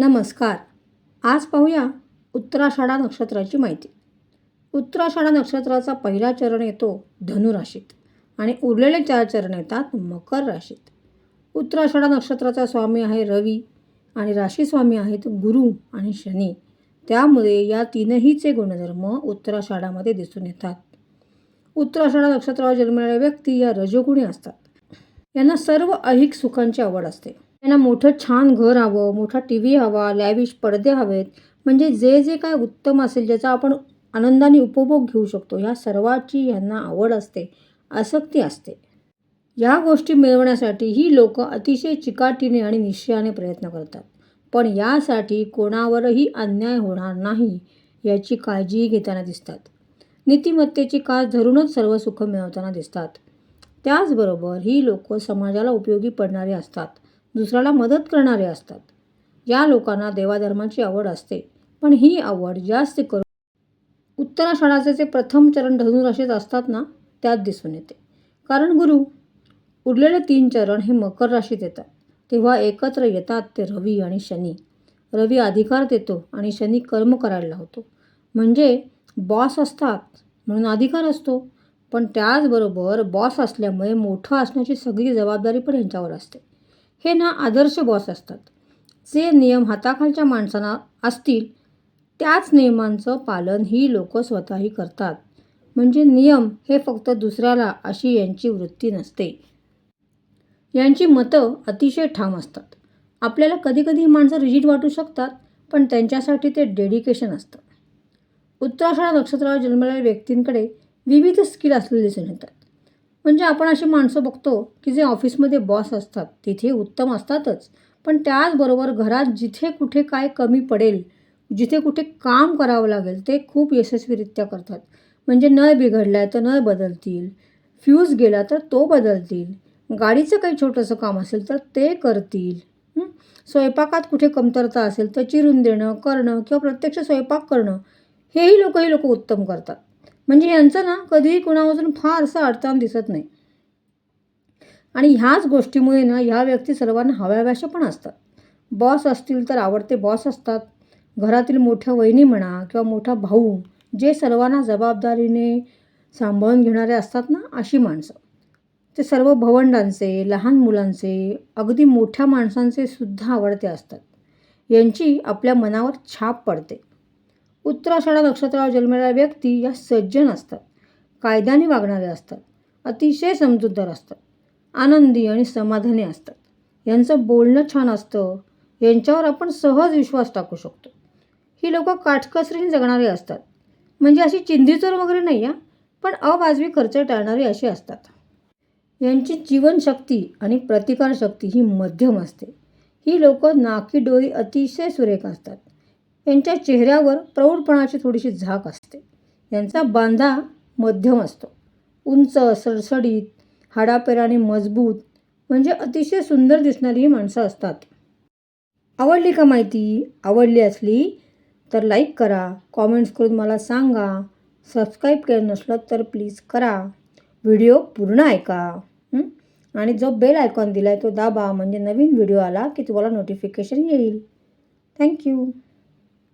नमस्कार. आज पाहूया उत्तराषाढा नक्षत्राची माहिती. उत्तराषाढा नक्षत्राचा पहिला चरण येतो धनुराशीत आणि उरलेले चार चरण येतात मकर राशीत. उत्तराषाढा नक्षत्राचा स्वामी आहे रवी आणि राशी स्वामी आहेत गुरु आणि शनी. त्यामुळे या तीनहीचे गुणधर्म उत्तराषाढामध्ये दिसून येतात. उत्तराषाढा नक्षत्रावर जन्मलेल्या व्यक्ती या रजोगुणी असतात. यांना सर्व अहिक सुखांची आवड असते. त्यांना मोठं छान घर हवं मोठा टी व्ही हवा लॅविश पडदे हवेत. म्हणजे जे जे काय उत्तम असेल ज्याचा आपण आनंदाने उपभोग घेऊ शकतो ह्या सर्वाची यांना आवड असते आसक्ती असते. या गोष्टी मिळवण्यासाठी ही लोक अतिशय चिकाटीने आणि निश्चयाने प्रयत्न करतात. पण यासाठी कोणावरही अन्याय होणार नाही याची काळजीही घेताना दिसतात. नीतिमत्तेची कास धरूनच सर्व सुख मिळवताना दिसतात. त्याचबरोबर ही लोक समाजाला उपयोगी पडणारी असतात. दुसऱ्याला मदत करणारे असतात. या लोकांना देवाधर्माची आवड असते. पण ही आवड जास्त करून उत्तराषाढाचे जे प्रथम चरण धनुराशीत असतात ना त्यात दिसून येते. कारण गुरु उरलेले तीन चरण हे मकर राशीत येतात. तेव्हा एकत्र येतात ते रवी आणि शनी. रवी अधिकार देतो आणि शनी कर्म करायला लावतो. म्हणजे बॉस असतात म्हणून अधिकार असतो. पण त्याचबरोबर बॉस असल्यामुळे मोठं असण्याची सगळी जबाबदारी पण यांच्यावर असते. हे ना आदर्श बॉस असतात. जे नियम हाताखालच्या माणसांना असतील त्याच नियमांचं पालन ही लोक स्वतःही करतात. म्हणजे नियम हे फक्त दुसऱ्याला अशी यांची वृत्ती नसते. यांची मतं अतिशय ठाम असतात. आपल्याला कधीकधी ही माणसं रिजिट वाटू शकतात पण त्यांच्यासाठी ते डेडिकेशन असतं. उत्तराषाढा नक्षत्रावर जन्मलेल्या व्यक्तींकडे विविध स्किल असलेले दिसून येतात. म्हणजे आपण अशी माणसं बघतो की जे ऑफिसमध्ये बॉस असतात तिथे उत्तम असतातच. पण त्याचबरोबर घरात जिथे कुठे काय कमी पडेल जिथे कुठे काम करावं लागेल ते खूप यशस्वीरित्या करतात. म्हणजे नळ बिघडला आहे तर नळ बदलतील फ्यूज गेला तर तो बदलतील गाडीचं काही छोटंसं काम असेल तर ते करतील. स्वयंपाकात कुठे कमतरता असेल तर चिरून देणं करणं किंवा प्रत्यक्ष स्वयंपाक करणं हेही लोकही लोक उत्तम करतात. म्हणजे यांचं ना कधीही कुणापासून फारसा अडचण दिसत नाही. आणि ह्याच गोष्टीमुळे ना ह्या व्यक्ती सर्वांना हव्याव्याशा पण असतात. बॉस असतील तर आवडते बॉस असतात. घरातील मोठ्या वहिनी म्हणा किंवा मोठा भाऊ जे सर्वांना जबाबदारीने सांभाळून घेणारे असतात ना अशी माणसं. ते सर्व भवंडांचे लहान मुलांचे अगदी मोठ्या माणसांचे सुद्धा आवडते असतात. यांची आपल्या मनावर छाप पडते. उत्तराषाढा नक्षत्रावर जन्मलेल्या व्यक्ती या सज्जन असतात. कायद्याने वागणारे असतात. अतिशय समजूतदार असतात. आनंदी आणि समाधानी असतात. यांचं बोलणं छान असतं. यांच्यावर आपण सहज विश्वास टाकू शकतो. ही लोकं काटकसरीने जगणारी असतात. म्हणजे अशी चिंधीचोर वगैरे नाही आहे पण अवाजवी खर्च टाळणारी अशी असतात. यांची जीवनशक्ती आणि प्रतिकारशक्ती ही मध्यम असते. ही लोक नाकी डोळी अतिशय सुरेख असतात. यांच्या चेहऱ्यावर प्रौढपणाची थोडीशी झाक असते. यांचा बांधा मध्यम असतो. उंच सडसडीत हाडापेराने मजबूत म्हणजे अतिशय सुंदर दिसणारी ही माणसं असतात. आवडली का माहिती? आवडली असली तर लाईक करा कॉमेंट्स करून मला सांगा. सबस्क्राईब केलं नसलं तर प्लीज करा. व्हिडिओ पूर्ण ऐका. आणि जो बेल आयकॉन दिला आहे तो दाबा म्हणजे नवीन व्हिडिओ आला की तुम्हाला नोटिफिकेशन येईल. थँक्यू